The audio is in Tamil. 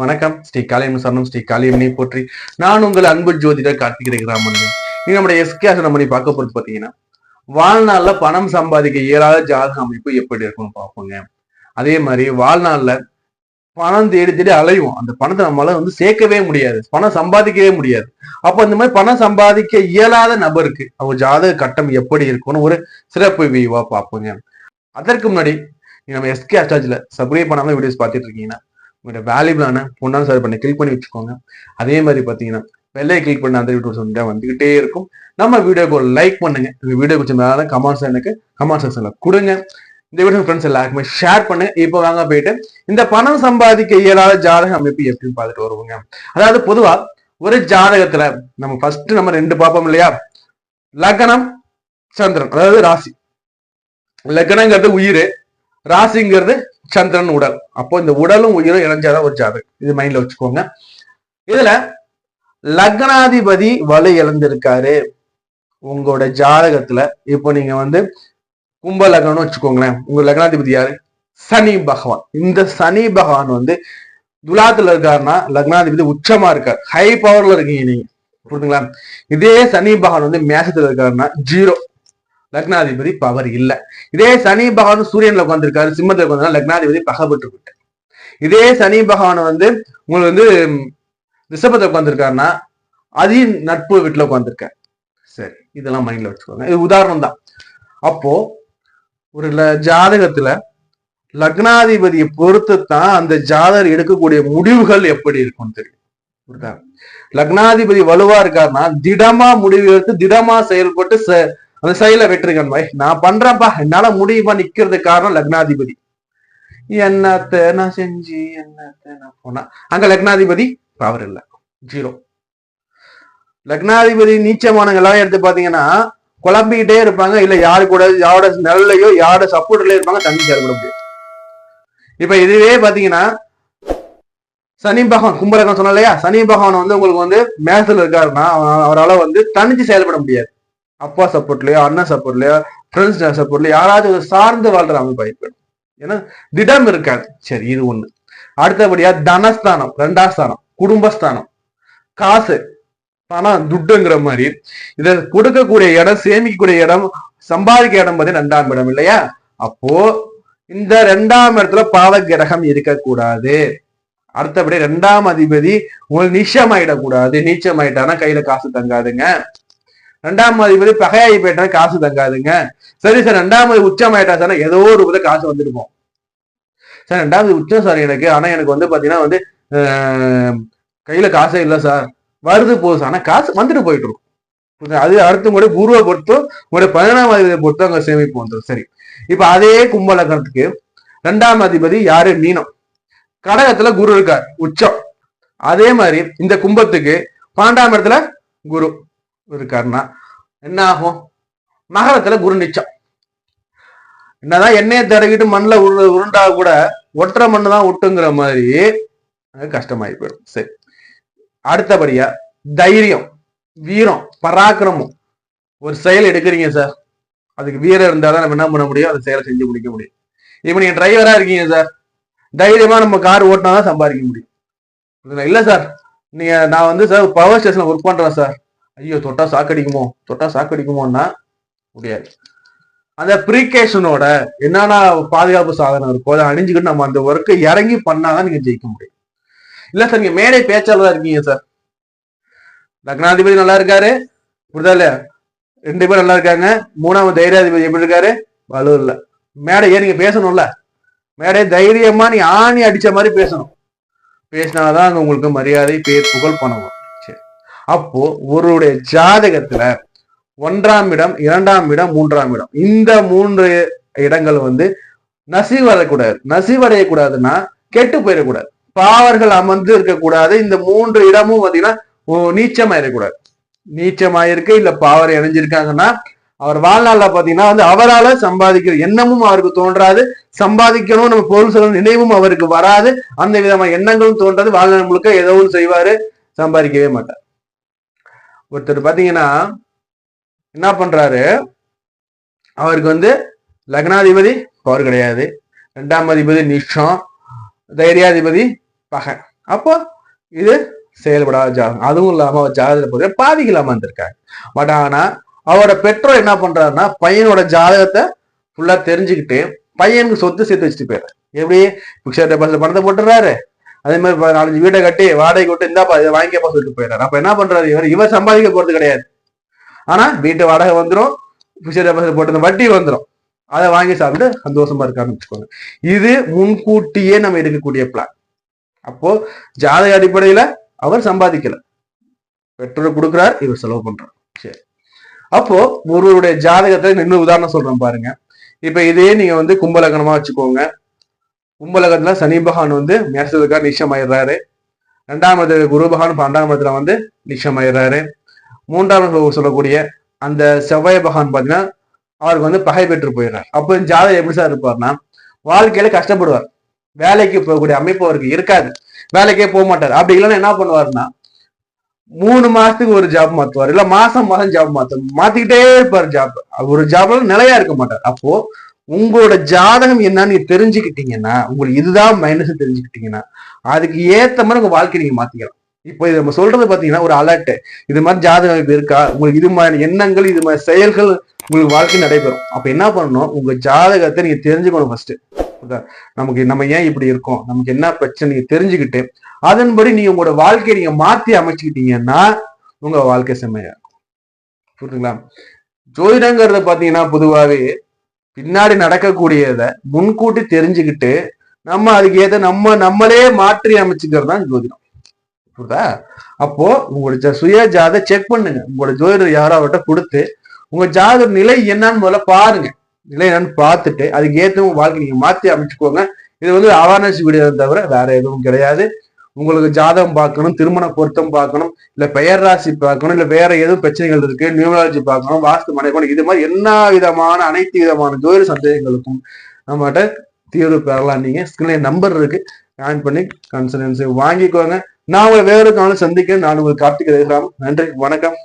வணக்கம். ஸ்ரீ காளியம் சரணம் ஸ்ரீ காளியம்மனை போற்றி. நான் உங்கள் அன்பு ஜோதிடர் கார்த்திகை கிராமன் நீங்க நம்முடைய எஸ்கே பண்ணி பார்க்க போறது பார்த்தீங்கன்னா வாழ்நாள்ல பணம் சம்பாதிக்க இயலாத ஜாதக அமைப்பு எப்படி இருக்கும்னு பார்ப்போங்க. அதே மாதிரி வாழ்நாள்ல பணம் தேடி தேடி அலையும் அந்த பணத்தை நம்மளால வந்து சேர்க்கவே முடியாது. பணம் சம்பாதிக்கவே முடியாது. அப்ப இந்த மாதிரி பணம் சம்பாதிக்க இயலாத நபருக்கு அவங்க ஜாதக கட்டம் எப்படி இருக்கும்னு ஒரு சிறப்பு வியூவா பார்ப்போங்க. அதற்கு முன்னாடி நம்ம எஸ்கே அஸ்டாஜில் சப்ஸ்கிரைப் பண்ணாமல் வீடியோஸ் பார்த்துட்டு இருக்கீங்கன்னா உங்களோட வேல்யூபிளான பொண்ணான சார் பண்ணி கிளிக் பண்ணி வச்சுக்கோங்க. அதே மாதிரி பார்த்தீங்கன்னா வெள்ளையை கிளிக் பண்ண அந்த வீடியோஸ் வந்து வந்துகிட்டே இருக்கும். நம்ம வீடியோக்கு ஒரு லைக் பண்ணுங்க. இந்த வீடியோ பிடிச்ச மேலே கமெண்ட்ஸ் எனக்கு கமெண்ட் செக்ஷனில் கொடுங்க. இந்த வீடியோ ஃப்ரெண்ட்ஸ் எல்லாருக்குமே ஷேர் பண்ணு இப்போ வாங்க போயிட்டு இந்த பணம் சம்பாதிக்க இயலாத ஜாதக அமைப்பு எப்படின்னு பார்த்துட்டு வருவோங்க. அதாவது பொதுவா ஒரு ஜாதகத்துல நம்ம ஃபர்ஸ்ட் நம்ம ரெண்டு பார்ப்போம் இல்லையா? லக்னம் சந்திரன் அதாவது ராசி. லக்னங்கிறது உயிர் ராசிங்கிறது சந்திரன் உடல். அப்போ இந்த உடலும் உயிரும் இணைஞ்சாதான் ஒரு ஜாதகம். இது மைண்ட்ல வச்சுக்கோங்க. இதுல லக்னாதிபதி வலு இழந்திருக்காரு உங்களோட ஜாதகத்துல இப்போ நீங்க வந்து கும்ப லக்னம்னு வச்சுக்கோங்களேன். உங்க லக்னாதிபதி யாரு? சனி பகவான். இந்த சனி பகவான் வந்து துலாத்துல இருக்காருன்னா லக்னாதிபதி உச்சமா இருக்கார். ஹை பவர்ல இருக்கீங்க நீங்க. புரியுதுங்களா இதே சனி பகவான் வந்து மேசத்துல இருக்காருன்னா ஜீரோ லக்னாதிபதி பவர் இல்ல. இதே சனி பகவான் சூரியன்ல உட்காந்துருக்காரு சிம்மத்துல உட்காந்து லக்னாதிபதி பகப்பட்டு விட்டு இதே சனி பகவான் வந்து உங்களுக்கு வந்து ரிஷபத்தை உட்காந்துருக்காருன்னா அதையும் நட்பு வீட்டுல உட்காந்துருக்காரு சரி இதெல்லாம் மைண்ட்ல வச்சுக்கோங்க. இது உதாரணம் தான். அப்போ ஒரு ல- ஜாதகத்துல லக்னாதிபதியை பொறுத்து தான் அந்த ஜாதகர் எடுக்கக்கூடிய முடிவுகள் எப்படி இருக்கும்னு தெரியும். லக்னாதிபதி வலுவா இருக்காருன்னா திடமா முடிவு எடுத்து திடமா செயல்பட்டு அந்த சைல வெற்றிகன் பாய். நான் பண்றேன்ப்பா. என்னால முடியுமா நிக்கிறது காரணம் லக்னாதிபதி. என்னத்த நான் செஞ்சு என்னத்த நான் போனா. அங்க லக்னாதிபதி பவர் இல்ல. ஜீரோ லக்னாதிபதி நீச்சமானவங்க எல்லாம் எடுத்து பாத்தீங்கன்னா குழம்பிக்கிட்டே இருப்பாங்க. இல்ல யாரு கூட யாரோட நிழல்லையோ யாரோட சப்போர்ட்லயோ இருப்பாங்க தண்ணி சேர முடியும் இப்ப இதுவே பாத்தீங்கன்னா சனி பகவான் கும்பலகம் சொன்ன இல்லையா? சனி பகவான் வந்து உங்களுக்கு வந்து மேசத்துல இருக்காருன்னா அவரால் வந்து தனிச்சு செயல்பட முடியாது. அப்பா சப்போர்ட்லயோ அண்ணன் சப்போர்ட்லயோ ஃப்ரெண்ட்ஸ் சப்போர்ட்லயோ யாராவது ஒரு சார்ந்து வாழ்ற அமைப்பு ஆயிப்போம் ஏன்னா திடம் இருக்காது. சரி இது ஒண்ணு. அடுத்தபடியா தனஸ்தானம் ரெண்டாம் ஸ்தானம் குடும்பஸ்தானம். காசு பணம் துட்டுங்கிற மாதிரி. இதை கொடுக்கக்கூடிய இடம் சேமிக்கக்கூடிய இடம் சம்பாதிக்க இடம் பத்தி ரெண்டாம் இடம் இல்லையா? அப்போ இந்த ரெண்டாம் இடத்துல பாவ கிரகம் இருக்கக்கூடாது. அடுத்தபடி ரெண்டாம் அதிபதி உங்களுக்கு நிச்சயமாயிடக்கூடாது நீச்சமாயிட்டானா கையில காசு தங்காதுங்க. ரெண்டாம் அதிபதி பகையாகி போயிட்டா காசு தங்காதுங்க. சரி சார் ரெண்டாம் அதிபதி உச்சமாயிட்டா சார் ஏதோ ஒரு வித காசு வந்துருப்போம் சார் ரெண்டாவது உச்சம் சார் எனக்கு. ஆனா எனக்கு வந்து பாத்தீங்கன்னா வந்து கையில காசே இல்லை சார். வருது போகுது. ஆனா காசு வந்துட்டு போயிட்டு இருக்கும். அது அடுத்து முறை குருவை பொறுத்தும் உங்களுடைய பதினாம் அதிபதியை பொறுத்தும் அங்க சேமிப்பு வந்துடும். சரி. இப்ப அதே கும்பலகத்துக்கு ரெண்டாம் அதிபதி யாரு? மீனம். கடகத்துல குரு இருக்கார். உச்சம். அதே மாதிரி இந்த கும்பத்துக்கு பன்னெண்டாம் இடத்துல குரு. இருக்காருன்னா என்ன ஆகும் மகரத்துல குரு நிச்சம். என்னதான் எண்ணெயை தடவிட்டு மண்ணில் உரு உருண்டா கூட ஒற்றை மண்ணு தான் ஒட்டுங்கிற மாதிரி அது கஷ்டமாயி போயிடும். சரி. அடுத்தபடியா தைரியம் வீரம் பராக்கிரமம். ஒரு செயல் எடுக்கிறீங்க சார். அதுக்கு வீரம் இருந்தால் தான் நம்ம என்ன பண்ண முடியும்? அந்த செயலை செஞ்சு முடிக்க முடியும். இப்போ நீங்கள் டிரைவராக இருக்கீங்க சார். தைரியமாக நம்ம கார் ஓட்டினா தான் சம்பாதிக்க முடியும். இல்லை சார். நீங்கள் நான் வந்து சார் பவர் ஸ்டேஷனில் ஒர்க் பண்ணுறேன் சார். ஐயோ தொட்டா சாக்கடிக்குமோ? தொட்டா சாக்கடிக்குமோன்னா முடியாது அந்த ப்ரீகேஷனோட என்னென்ன பாதுகாப்பு சாதனம் இருக்கோ அதை அணிஞ்சுக்கிட்டு நம்ம அந்த ஒர்க்கை இறங்கி பண்ணாதான் நீங்க ஜெயிக்க முடியும். இல்ல சார் நீங்க மேடை பேச்சாளரா இருக்கீங்க சார் லக்னாதிபதி நல்லா இருக்காரு. புரிதா இல்லையா? ரெண்டு பேரும் நல்லா இருக்காங்க. மூணாவது தைரியாதிபதி எப்படி இருக்காரு? வலு இல்ல நீங்க பேசணும்ல. மேடை தைரியமா நீ ஆணி அடிச்ச மாதிரி பேசணும். பேசினாதான் அங்க உங்களுக்கு மரியாதை பேர் புகழ் பண்ணுவோம் அப்போ ஒருவருடைய ஜாதகத்துல ஒன்றாம் இடம் இரண்டாம் இடம் மூன்றாம் இடம். இந்த மூன்று இடங்கள் வந்து நசிவடையக்கூடாது. நசிவடையக்கூடாதுன்னா கெட்டு போயிடக்கூடாது. பாவர்கள் அமர்ந்து இருக்கக்கூடாது. இந்த மூன்று இடமும் பாத்தீங்கன்னா ஓ, நீச்சமாயிடக்கூடாது. நீச்சமாயிருக்கு இல்ல பாவரை இணைஞ்சிருக்காங்கன்னா அவர் வாழ்நாள்ல பாத்தீங்கன்னா வந்து அவரால சம்பாதிக்கிற எண்ணமும் அவருக்கு தோன்றாது. சம்பாதிக்கணும் நம்ம பொருள் சொல்ல நினைவும் அவருக்கு வராது. அந்த விதமான எண்ணங்களும் தோன்றாது. வாழ்நாள் முழுக்க ஏதோ ஒன்று செய்வாரு சம்பாதிக்கவே மாட்டார். ஒருத்தர் பார்த்தீங்கன்னா என்ன பண்றாரு? அவருக்கு வந்து லக்னாதிபதி பவர் கிடையாது. ரெண்டாம் அதிபதி நிஷம் தைரியாதிபதி பகை. அப்போ இது செயல்படாத ஜாதகம். அதுவும் இல்லாம ஜாதகத்தை பொறுத்த பாதிக்கு இல்லாம பட் ஆனா அவரோட பெற்றோர் என்ன பண்றாருன்னா பையனோட ஜாதகத்தை ஃபுல்லா தெரிஞ்சுக்கிட்டு பையனுக்கு சொத்து சேர்த்து வச்சுட்டு போயிடுறாரு. எப்படி? பிக்சர் டெபாசிட் பணத்தை போட்டுறாரு அதே மாதிரி நாலஞ்சு வீடை கட்டி வாடகை விட்டு இந்தாப்பா இதை வாங்கிக்கப்பா சொல்லிட்டு போயிடுறாரு. அப்ப என்ன பண்றாரு இவர்? இவர் சம்பாதிக்க போறது கிடையாது. ஆனா வீட்டு வாடகை வந்துடும் பிக்சர் போட்டு வட்டி வந்துடும் அதை வாங்கி சாப்பிட்டு சந்தோஷமா இருக்கான்னு வச்சுக்கோங்க. இது முன்கூட்டியே நம்ம எடுக்கக்கூடிய பிளான் அப்போ ஜாதக அடிப்படையில அவர் சம்பாதிக்கல. பெற்றோர் கொடுக்குறார் இவர் செலவு பண்றார். சரி. அப்போ ஒருவருடைய ஜாதகத்தை இன்னும் உதாரணம் சொல்றேன் பாருங்க. இப்ப இதே நீங்க வந்து கும்பலக்கணமா வச்சுக்கோங்க. கும்பலகத்துல சனி பகவான் வந்து மேசத்துக்காக நிஷம் ஆயிடுறாரு ரெண்டாம் இடத்துல குரு பகவான் பன்னெண்டாம் இடத்துல வந்து நிஷம் ஆயிடுறாரு மூன்றாம் இடத்துல சொல்லக்கூடிய அந்த செவ்வாய் பகவான் பாத்தீங்கன்னா அவருக்கு வந்து பகை பெற்று போயிடுறார். அப்போ ஜாதகம் எப்படி சார் இருப்பார்னா வாழ்க்கையில கஷ்டப்படுவார். வேலைக்கு போகக்கூடிய அமைப்பு அவருக்கு இருக்காது. வேலைக்கே போக மாட்டார். அப்படி இல்லைன்னா என்ன பண்ணுவாருன்னா மூணு மாசத்துக்கு ஒரு ஜாப் மாத்துவார். இல்ல மாசம் மாசம் ஜாப் மாத்து மாத்திக்கிட்டே இருப்பார் ஜாப் ஒரு ஜாப்ல நிலையா இருக்க மாட்டார். அப்போ உங்களோட ஜாதகம் என்னன்னு நீங்க தெரிஞ்சுக்கிட்டீங்கன்னா உங்களுக்கு இதுதான் மைனஸ் தெரிஞ்சுக்கிட்டீங்கன்னா அதுக்கு ஏத்த மாதிரி உங்க வாழ்க்கையை நீங்க மாத்திக்கலாம். இப்போ இது நம்ம சொல்றது பாத்தீங்கன்னா ஒரு அலர்ட் இது மாதிரி ஜாதகம் இது இருக்கா? உங்களுக்கு இது மாதிரி எண்ணங்கள் இது மாதிரி செயல்கள் உங்களுக்கு வாழ்க்கை நடைபெறும். அப்ப என்ன பண்ணணும்? உங்க ஜாதகத்தை நீங்க தெரிஞ்சுக்கணும் ஃபர்ஸ்ட் நமக்கு நம்ம ஏன் இப்படி இருக்கோம்? நமக்கு என்ன பிரச்சனை? நீங்க தெரிஞ்சுக்கிட்டு அதன்படி நீங்க உங்களோட வாழ்க்கையை நீங்க மாத்தி அமைச்சுக்கிட்டீங்கன்னா உங்க வாழ்க்கை செம்மையா இருக்கும். புரியுதுங்களா? ஜோதிடங்கிறத பாத்தீங்கன்னா பொதுவாகவே பின்னாடி நடக்கக்கூடியத முன்கூட்டி தெரிஞ்சுக்கிட்டு நம்ம அதுக்கு ஏத நம்ம நம்மளே மாற்றி அமைச்சுக்கிறது தான் ஜோதிடம். புரியுதா? அப்போ உங்களோட சுய ஜாத செக் பண்ணுங்க. உங்களோட ஜோதிடர் யாரோ அவர்கிட்ட கொடுத்து உங்க ஜாதக நிலை என்னன்னு முதல்ல பாருங்க. நிலை என்னன்னு பார்த்துட்டு அதுக்கு ஏத்த உங்க வாழ்க்கை நீங்க மாத்தி அமைச்சுக்கோங்க. இது வந்து அவேர்னஸ் வீடியோ தவிர வேற எதுவும் கிடையாது. உங்களுக்கு ஜாதகம் பார்க்கணும் திருமண பொருத்தம் பார்க்கணும் இல்ல பெயர் ராசி பார்க்கணும் இல்ல வேற எதுவும் பிரச்சனைகள் இருக்கு நியூமராலஜி பார்க்கணும் வாஸ்து மனைக்கணும் இது மாதிரி எல்லா விதமான அனைத்து விதமான ஜோதிட சந்தேகங்களுக்கும் நம்மகிட்ட தீர்வு பெறலாம். நீங்க ஸ்கிரீன்ல நம்பர் இருக்கு ஜாயின் பண்ணி கன்சல்டன்சி வாங்கிக்கோங்க. நான் உங்களை வேறு காலம் சந்திக்கிறேன். நான் உங்களுக்கு கார்த்திக் நன்றி வணக்கம்.